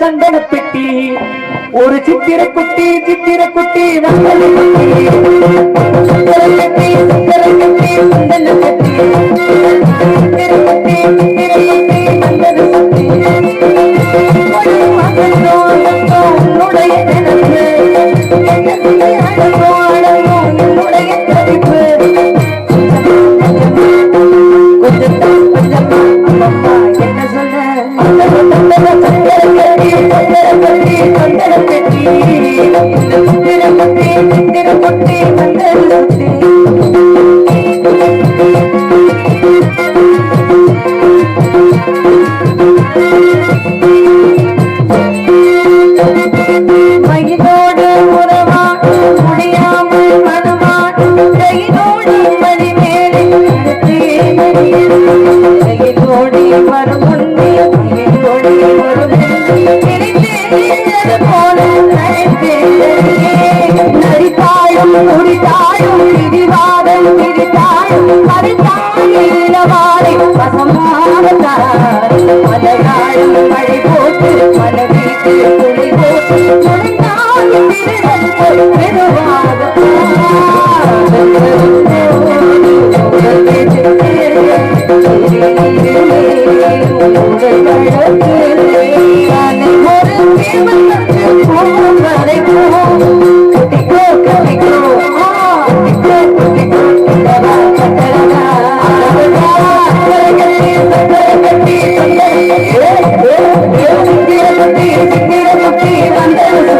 சந்தன பெட்டி ஒரு சித்திர குட்டி சித்திர குட்டி வந்தன பெட்டி சித்திர கட்டி சித்திர ಅಂತ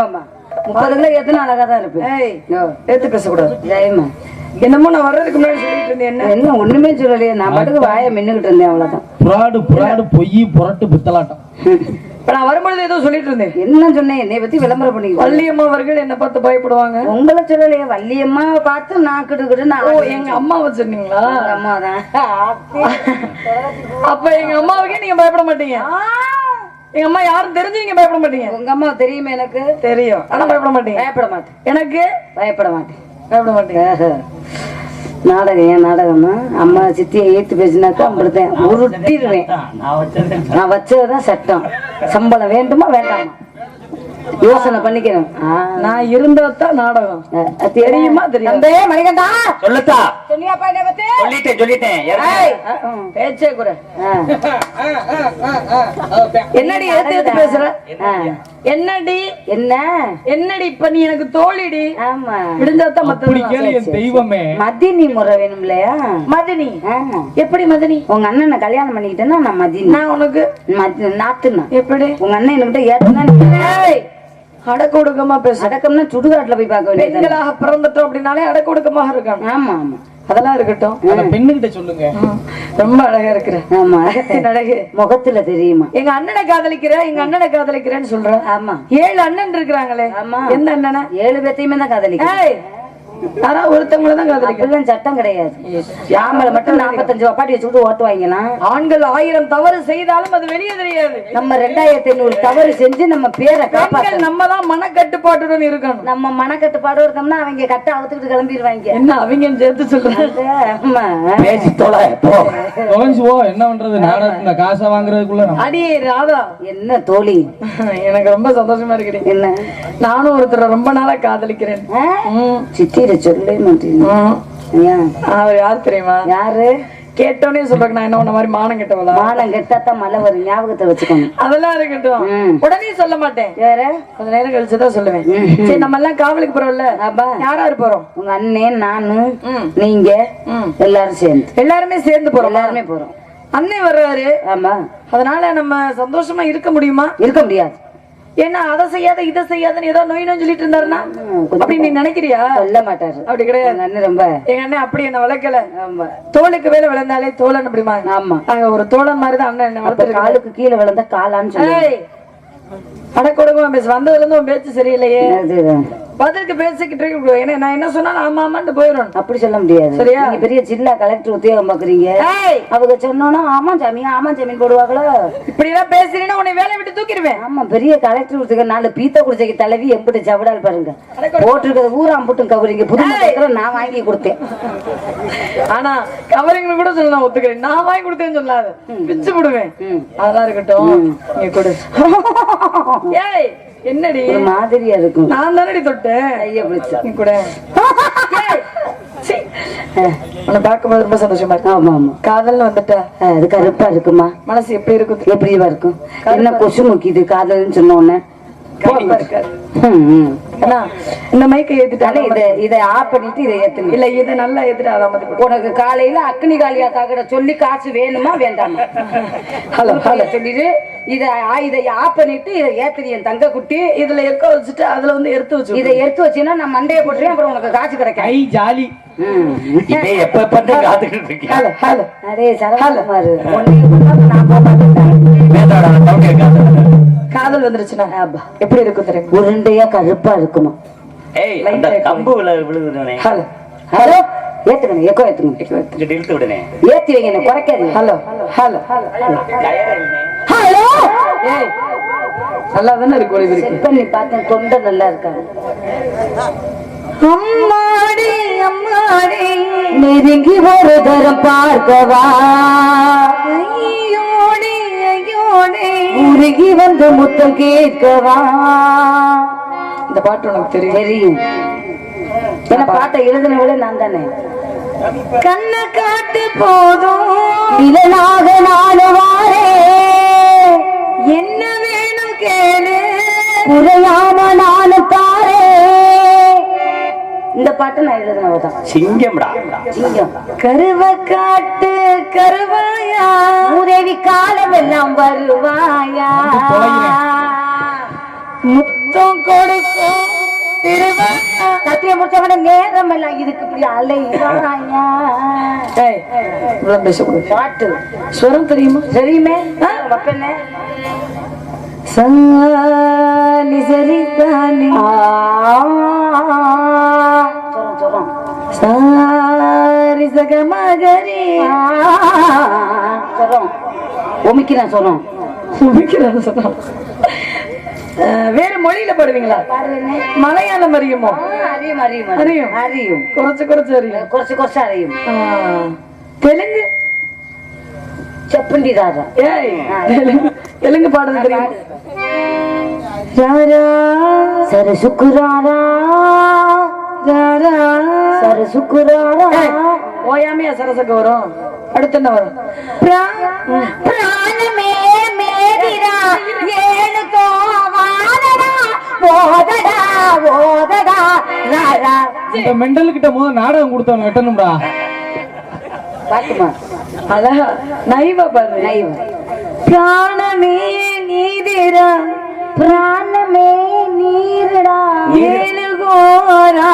ஆமாம்மா முப்பது கிலோ எத்தனை அழகா தான் இருப்பேன். ஏத்து பேசக்கூடாது. என்னமோ நான் வர்றதுக்கு முன்னாடி சொல்லிட்டு இருந்தேன் என்ன? என்ன ஒண்ணுமே சொல்லலையே. நான் பாட்டுக்கு வாயை மின்னுகிட்டு இருந்தேன் அவ்வளவுதான். புறாடு புறாடு பொய் புரட்டு பித்தலாட்டம். இப்ப நான் வரும்பொழுது ஏதோ சொல்லிட்டு இருந்தேன். என்ன சொன்னேன்? என்னை பத்தி விளம்பரம் பண்ணிக்கிட்டு வள்ளியம்மா அவர்கள் என்ன பார்த்து பயப்படுவாங்க. உங்களை சொல்லலையே. வள்ளியம்மா பார்த்து நான் கிட்டு நான் ஓ எங்க அம்மாவை சொன்னீங்களா? அம்மா தான் அப்ப எங்க அம்மாவுக்கே நீங்க பயப்பட மாட்டீங்க. எங்க அம்மா யாரும் தெரிஞ்சு நீங்க பயப்பட மாட்டீங்க. உங்க அம்மா தெரியுமே எனக்கு? தெரியும். ஆனா பயப்பட மாட்டீங்க. பயப்பட மாட்டேன். எனக்கு? பயப்பட மாட்டேன். பயப்பட மாட்டீங்க. நாடகம் ஏன் நாடகம்னா அம்மா சித்தியை ஏத்து பேசினாக்கா அப்படித்தான் உருட்டிடுவேன். நான் வச்சதுதான் சட்டம். சம்பளம் வேண்டுமா வேண்டாமா? யோசனை பண்ணிக்கிறேன். நான் இருந்தா தான் நாடகம் தெரியுமா? தெரியும் மணிகண்டா! சொல்லத்தா. சொன்னியாப்பா என்ன பத்தி? சொல்லிட்டேன் சொல்லிட்டேன். ஏய், பேச்சே கூட என்னடி ஏத்து ஏத்து பேசுற? என்னடி? என்ன? என்னடி இப்ப நீ எனக்கு தோழிடி? ஆமா. விடுஞ்சா தான் அப்படி மத்த தெய்வமே. மதினி முறை வேணும் இல்லையா மதினி எப்படி மதினி? உங்க அண்ணனை கல்யாணம் பண்ணிக்கிட்டேன்னா நான் மதினி. நான் உனக்கு நாத்துனா. எப்படி? உங்க அண்ணன் என்கிட்ட ஏத்துனா நீ ஏய், அடக்க ஒடுக்கமா பேச. அடக்கம்னா சுடுகாட்டுல போய் பார்க்க வேண்டியது பெண்களாக பிறந்துட்டோம் அப்படின்னாலே அடக்க ஒடுக்கமாக இருக்காங்க. ஆமா ஆமா. அதெல்லாம் இருக்கட்டும். அந்த பெண்ணுகிட்ட சொல்லுங்க. ரொம்ப அழகா இருக்கிற. ஆமா. அழகு. முகத்துல தெரியுமா? எங்க அண்ணனை காதலிக்கிற எங்க அண்ணனை காதலிக்கிறேன்னு சொல்ற ஆமா. ஏழு அண்ணன் இருக்கிறாங்களே. ஆமா. எந்த அண்ணனா? ஏழு பேத்தையுமே தான் காதலிக்க யாரா ஒருத்தவங்கள தான் சட்டம் கிடையாது. ஆம்பளை மட்டும் நாற்பத்தஞ்சு வப்பாட்டி வச்சுக்கிட்டு ஓட்டுவாங்கன்னா ஆண்கள் ஆயிரம் தவறு செய்தாலும் அது வெளியே தெரியாது. நம்ம ரெண்டாயிரத்தி ஐநூறு தவறு செஞ்சு நம்ம பேரை காப்பாற்றணும் நம்ம தான் மனக்கட்டுப்பாட்டுடன் இருக்கணும். நம்ம மனக்கட்டுப்பாடு இருந்தோம்னா அவங்க கட்ட அவுத்துக்கிட்டு கிளம்பிடுவாங்க என்ன அவங்க சேர்த்து சொல்றாங்க ஆமா பேசி தொலை போ. தொலைஞ்சு போ என்ன பண்றது? காசை வாங்குறதுக்குள்ள அடியே ராதா. என்ன தோழி? எனக்கு ரொம்ப சந்தோஷமா இருக்கிறேன் என்ன? நானும் ஒருத்தரை ரொம்ப நாளா காதலிக்கிறேன்? சித்திர சொல்லவே மாட்டீங்க? அவர் யார் தெரியுமா? யாரு? கேட்டோன்னே சொல்றாங்க நான் என்ன மாதிரி மானம் கெட்டவளா? மானம் கெட்டாத்தான் மழை வரும். ஞாபகத்தை வச்சுக்கோங்க. அதெல்லாம் இருக்கட்டும். உடனே சொல்ல மாட்டேன். வேற கொஞ்ச நேரம் கழிச்சுதான் சொல்லுவேன். சரி நம்ம எல்லாம் காவலுக்கு போறோம்ல. யார் போறோம்? உங்க அண்ணன் நானும் ம். நீங்க. எல்லாரும் சேர்ந்து. எல்லாருமே சேர்ந்து போறோம்? எல்லாருமே போறோம். அண்ணன் வர்றாரு. ஆமா. அதனால நம்ம சந்தோஷமா இருக்க முடியுமா? இருக்க முடியாது. ஏன்னா அதை செய்யாத இதை செய்யாதன்னு ஏதோ நோய் நோய் சொல்லிட்டு இருந்தாருன்னா? அப்படி நீ நினைக்கிறியா? சொல்ல மாட்டாரு. அப்படி கிடையாது. அண்ணன் ரொம்ப எங்க அண்ணன் அப்படி என்ன வளர்க்கல. ஆமா. தோளுக்கு வேலை விழுந்தாலே தோழன் அப்படிமா? ஆமா. ஒரு தோழன் மாதிரி தான் அண்ணன் என்ன வளர்த்துருக்காரு காலுக்கு கீழே விழுந்தா காலான்னு சொல்லுவாங்க. ஏய் அடக்கொடுங்க பேச வந்ததுல இருந்து உன் பேச்சு சரியில்லையே. பதிலுக்கு பேசிக்கிட்டு இருக்க ஏன்னா நான் என்ன சொன்னாலும் ஆமா ஆமான்ட்டு போயிடும் அப்படி சொல்ல முடியாது. சரியா? நீங்க பெரிய ஜில்லா கலெக்டர் உத்தியோகம் பாக்குறீங்க. அவங்க சொன்னோன்னா ஆமா சாமி ஆமா சாமின்னு போடுவாங்களோ? இப்படி எல்லாம் பேசுறீங்கன்னா உன்னை வேலையை விட்டு தூக்கிடுவேன் ஆமா பெரிய கலெக்டர் உத்தியோகம் நாலு பீத்த குடிச்சைக்கு தலைவி எம்பிட்டு சவடால் பாருங்க. போட்டிருக்கிறது ஊரா அம்புட்டும் கவரிங்க. புது நான் வாங்கி கொடுத்தேன். ஆனா கவரிங் கூட சொல்ல நான் ஒத்துக்கிறேன். நான் வாங்கி கொடுத்தேன்னு சொல்லாத. பிச்சு போடுவேன். ம். அதெல்லாம் இருக்கட்டும். நீ கொடு. ஏய் என்னடி? மாதிரியா இருக்கும். நான் தானடி தொட்டேன். கைய பிடிச்சா. நீ கூட. உன்னை பார்க்கும்போது ரொம்ப சந்தோஷமா இருக்கு. ஆமா ஆமா. காதல்னு வந்துட்டா அது கருப்பா இருக்குமா? மனசு எப்படி இருக்கும்? எப்படிவா இருக்கும்? என்ன கொசு முக்கிது? காதல்னு சொன்ன உடனே கண்டிப்பா இருக்காது. இந்த மைக்கை ஏத்துட்டாலே இதை இதை ஆஃப் பண்ணிட்டு இதை ஏத்துங்க. இல்ல இது நல்லா ஏத்துட்டு உனக்கு காலையில அக்னி காளியாத்தா கிட்ட சொல்லி காசு வேணுமா வேண்டாமா? Hello hello. சொல்லிட்டு இதை இதை ஆஃப் பண்ணிட்டு இதை ஏத்துறி என் தங்க குட்டி இதுல இருக்க வச்சுட்டு அதுல வந்து எடுத்து வச்சு இதை எடுத்து வச்சீங்கன்னா நான் மண்டையை போட்டுறேன் அப்புறம் உனக்கு காசு கிடைக்கும். கை ஜாலி. காதல் வந்துருச்சுன்னா. எப்படி இருக்கும் தெரியுமா? உருண்டையா கருப்பா விழுதுனே ஹலோ. ஹலோ. ஏத்துக்கணும் எக்கோ ஏத்துக்கணும். ஏத்தி வைங்க குறைக்காதீங்க. ஹலோ. ஹலோ. ஹலோ. நல்லா தானே இருக்கு? செக் பண்ணி பார்த்தேன் தொண்டை நல்லா இருக்காது அம்மாடி அம்மாடி நெருங்கி ஒரு தரம் பார்க்கவா? ஐயோடி ஐயோடி உருகி வந்து முத்தம் கேட்கவா? இந்த பாட்டு உனக்கு தெரியும். தெரியும். ஏன்னா பாட்டை எழுதினவளே நான் தானே. கண்ணை காட்டு போதும் விலனாக நாடு வாரே என்ன வேணும் கேளு. குறையாம நானு தாரே. இந்த பாட்டு நான் எழுதினவ தான் சிங்கம்டா. சிங்கம். கருவ காட்டு கருவாயா? உதவி காலம் எல்லாம் வருவாயா? முத்தம் கொடுக்கும் திருவாயா? சத்தியம் முடிச்சவன நேரம் எல்லாம் இதுக்கு இப்படி அலைவாயா இவ்வளவு பேசக்கூடாது பாட்டு. ஸ்வரம் தெரியுமா? தெரியுமே. வப்பென்ன சங்காலி சரி தானி சாரி சகமகரி. சொல்றோம் உமிக்கிறேன் சொல்றோம் சொன்னான். வேற மொழியில பாடுவீங்களா? மலையாளம் அறியுமோ அறியும் அறியும். அறியும். அறியும். குறைச்சு குறைச்சு அறியும். குறைச்சு குறைச்சு அறியும். தெலுங்கு? செப்பண்டி ராஜா ஏய் தெலுங்கு பாடுறது தெரியும்? ராரா சர சுக்குராரா? ராரா சர சுக்குராரா? ஓயாமையா சரசக்கு வரும் அடுத்து என்ன வரும்? பிரா- ತೀರಾ ಏನು ತೋವಾದದ ಓದದ ಓದದ இந்த மெண்டல் கிட்ட முதல் நாடகம் கொடுத்தவங்க கட்டணும்டா பாட்டுமா அழகா நைவ பாரு. நைவ. பிராணமே நீதிரா பிராணமே நீரடா. ஏழுகோராதரா.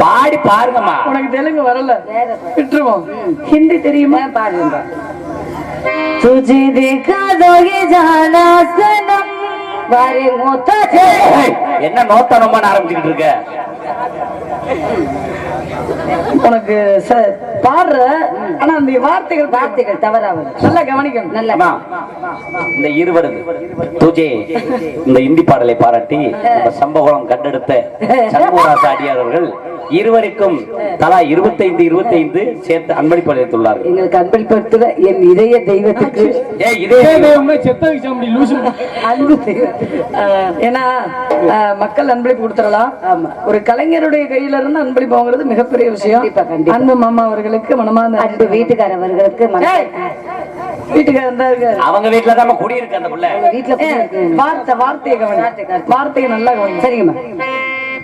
பாடி பாருங்கம்மா உனக்கு தெலுங்கு வரல வேற விட்டுருவோம் ஹிந்தி தெரியுமா பாடுங்க तुझे देखा तो ये जाना सनम வாரி மொத்தா ஏய், என்ன நோத்தனமான ஆரம்பிச்சுக்கிட்டு இருக்க உனக்கு பாடுற ஆனா அந்த வார்த்தைகள் வார்த்தைகள் தவறாவது. நல்லா கவனிக்கணும். நல்ல இந்த இருவரும் துஜே இந்த இந்தி பாடலை பாராட்டி சம்பகுளம் கண்டெடுத்த சண்முகராச அடியார் அவர்கள் இருவருக்கும் தலா இருபத்தைந்து இருபத்தைந்து சேர்த்து அன்பளிப்பு அளித்துள்ளார்கள். எங்களுக்கு அன்பளிப்படுத்துற என் இதய தெய்வத்துக்கு அன்பு ஏன்னா மக்கள் அன்பளிப்பு கொடுத்துடலாம். ஆமா. ஒரு கலைஞருடைய கையில இருந்து அன்பளிப்பு வாங்குறது மிகப்பெரிய விஷயம். அன்பு மாமா அவர்களுக்கு மனமார்ந்த அன்பு வீட்டுக்காரவர்களுக்கு அவங்க வீட்டுல தான் குடியிருக்கு அந்த புள்ள. வீட்டுல வார்த்தை வார்த்தையை கவனி. வார்த்தையை நல்லா கவனி. சரிங்கம்மா.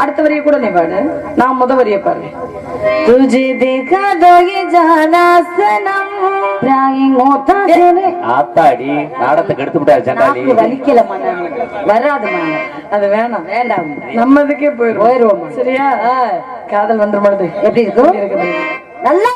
அடுத்த வரியை கூட நீ பாடு நான் முத வரியை பாடு तुझे देखा तो ये जाना सनम प्राइंग होता तेरे ஆத்தாடி நாடத்துக்கு எடுத்து விட்டாரு சண்டாளி நாக்கு வலிக்கலம்மா நான் வராதுமா அது வேணாம் வேண்டாம் நம்ம இதுக்கே போயிரும் போயிருவோம்மா. சரியா காதல் வந்துருமாடுது எப்படி இருக்கும் நல்லா